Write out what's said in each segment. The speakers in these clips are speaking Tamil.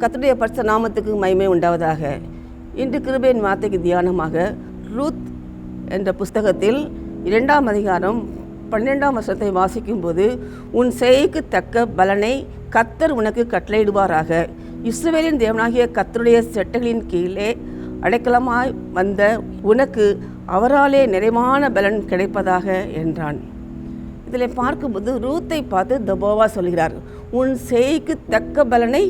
கத்துடைய பரிச நாமத்துக்கு மகிமை உண்டாவதாக. இன்று கிருபையின் வார்த்தைக்கு தியானமாக ரூத் என்ற புஸ்தகத்தில் இரண்டாம் அதிகாரம் பன்னிரெண்டாம் வருஷத்தை வாசிக்கும்போது உன் செய்கைக்கு தக்க பலனை கத்தர் உனக்கு கட்டளையிடுவாராக. இஸ்ரேலின் தேவனாகிய கத்தருடைய செட்டைகளின் கீழே அடைக்கலமாய் வந்த உனக்கு அவராலே நிறைவான பலன் கிடைப்பதாக என்றான். இதில் பார்க்கும்போது ரூத்தை பார்த்து தபோவா சொல்கிறார் உன் செய்கைக்கு தக்க பலனை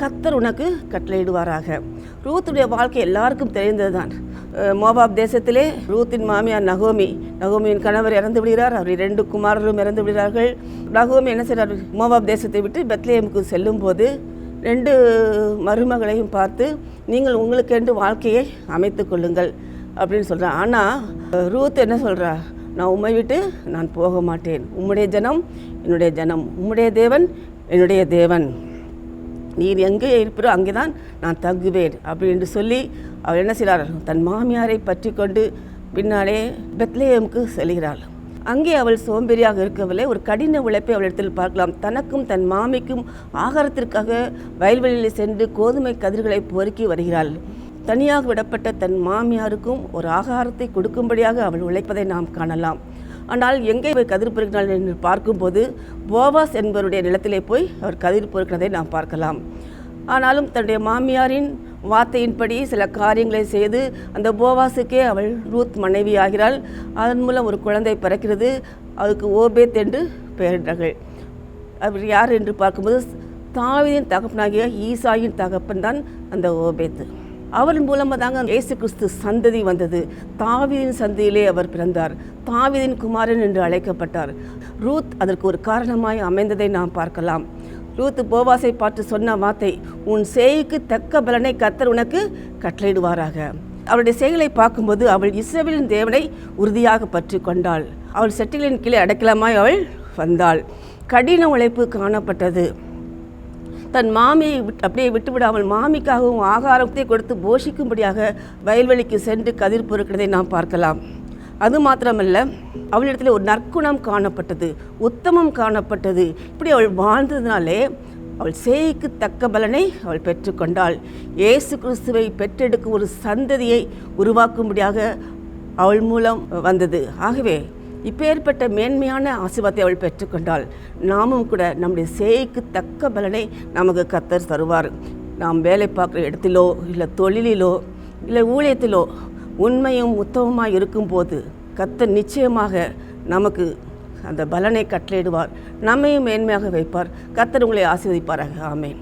கத்தர் உனக்கு கட்டளையிடுவாராக. ரூத்துடைய வாழ்க்கை எல்லாருக்கும் தெரிந்ததுதான். தான் மோபாப் தேசத்திலே ரூத்தின் மாமியார் நகோமி நகோமியின் கணவர் இறந்து விடுகிறார் அவர் இரண்டு குமாரரும் இறந்து விடுகிறார்கள். நகோமி என்ன செய்கிறார்? மோபாப் தேசத்தை விட்டு பெத்லேயமுக்கு செல்லும்போது ரெண்டு மருமகளையும் பார்த்து நீங்கள் உங்களுக்கென்று வாழ்க்கையை அமைத்து கொள்ளுங்கள் அப்படின்னு சொல்கிறான் ஆனால் ரூத் என்ன சொல்கிறா நான் உண்மை விட்டு நான் போக மாட்டேன். உம்முடைய ஜனம் என்னுடைய ஜனம். உம்முடைய தேவன் என்னுடைய தேவன். நீர் எங்கே இருப்பீரோ அங்கே தான் நான் தங்குவேன் அப்படின்னு சொல்லி அவர் என்ன செய்கிறார்? தன் மாமியாரை பற்றி கொண்டு பின்னாலே பெத்லேயமுக்கு செல்கிறாள். அங்கே அவள் சோம்பேறியாக இருக்கவில்லை. ஒரு கடின உழைப்பை அவளிடத்தில் பார்க்கலாம். தனக்கும் தன் மாமிக்கும் ஆகாரத்திற்காக வயல்வெளியில் சென்று கோதுமை கதிர்களை பொறுக்கி வருகிறாள். தனியாக விடப்பட்ட தன் மாமியாருக்கும் ஒரு ஆகாரத்தை கொடுக்கும்படியாக அவள் உழைப்பதை நாம் காணலாம். ஆனால் எங்கே போய் கதிர் பொறுக்கினார் என்று பார்க்கும்போது போவாஸ் என்பவருடைய நிலத்திலே போய் அவர் கதிர் பொறுக்கினதை நாம் பார்க்கலாம். ஆனாலும் தன்னுடைய மாமியாரின் வார்த்தையின்படி சில காரியங்களை செய்து அந்த போவாஸுக்கே அவள் ரூத் மனைவி ஆகிறாள் அதன் மூலம் ஒரு குழந்தை பிறக்கிறது. அதுக்கு ஓபேத் என்று பெயரிட்டார்கள். அவர் யார் என்று பார்க்கும்போது தாவிதின் தகப்பனாகிய ஈசாயின் தகப்பன் தான் அந்த ஓபேத்து அவரின் மூலமாக தாங்க இயேசு கிறிஸ்து சந்ததி வந்தது. தாவீதின் சந்ததியிலே அவர் பிறந்தார். தாவிதின் குமாரன் என்று அழைக்கப்பட்டார். ரூத் அதற்கு ஒரு காரணமாய் அமைந்ததை நாம் பார்க்கலாம். ரூத் போவாசை பார்த்து சொன்ன வார்த்தை உன் சேய்க்கு தக்க பலனை கத்தர் உனக்கு கட்டளையிடுவாராக. அவளுடைய செயலை பார்க்கும்போது அவள் இஸ்ரவேலின் தேவனை உறுதியாக பற்றி கொண்டாள். அவள் செட்டிலின் கீழே அடைக்கலமாய் அவள் வந்தாள். கடின உழைப்பு காணப்பட்டது. தன் மாமியை விட்- அப்படியே விட்டுவிடாமல் மாமிக்காகவும் ஆகாரத்தை கொடுத்து போஷிக்கும்படியாக வயல்வெளிக்கு சென்று கதிர் பொறுக்கிறதை நாம் பார்க்கலாம். அது மாத்திரமல்ல அவளிடத்தில் ஒரு நற்குணம் காணப்பட்டது உத்தமம் காணப்பட்டது. இப்படி அவள் வாழ்ந்ததுனாலே அவள் சேய்க்கு தக்க பலனை அவள் பெற்றுக்கொண்டாள் இயேசு கிறிஸ்துவை பெற்றெடுக்கும் ஒரு சந்ததியை உருவாக்கும்படியாக அவள் மூலம் வந்தது. ஆகவே இப்பேற்பட்ட மேன்மையான ஆசீர்வாதத்தை அவள் பெற்றுக்கொண்டாள். நாமும் கூட நம்முடைய சேய்க்கு தக்க பலனை நமக்கு கத்தர் தருவார். நாம் வேலை பார்க்குற இடத்திலோ இல்லை தொழிலிலோ இல்லை ஊழியத்திலோ உண்மையும் உத்தமமாக இருக்கும்போது கத்தர் நிச்சயமாக நமக்கு அந்த பலனை கட்டளையிடுவார். நம்மையும் மேன்மையாக வைப்பார். கத்தர் உங்களை ஆசீர்வதிப்பாராக. ஆமேன்.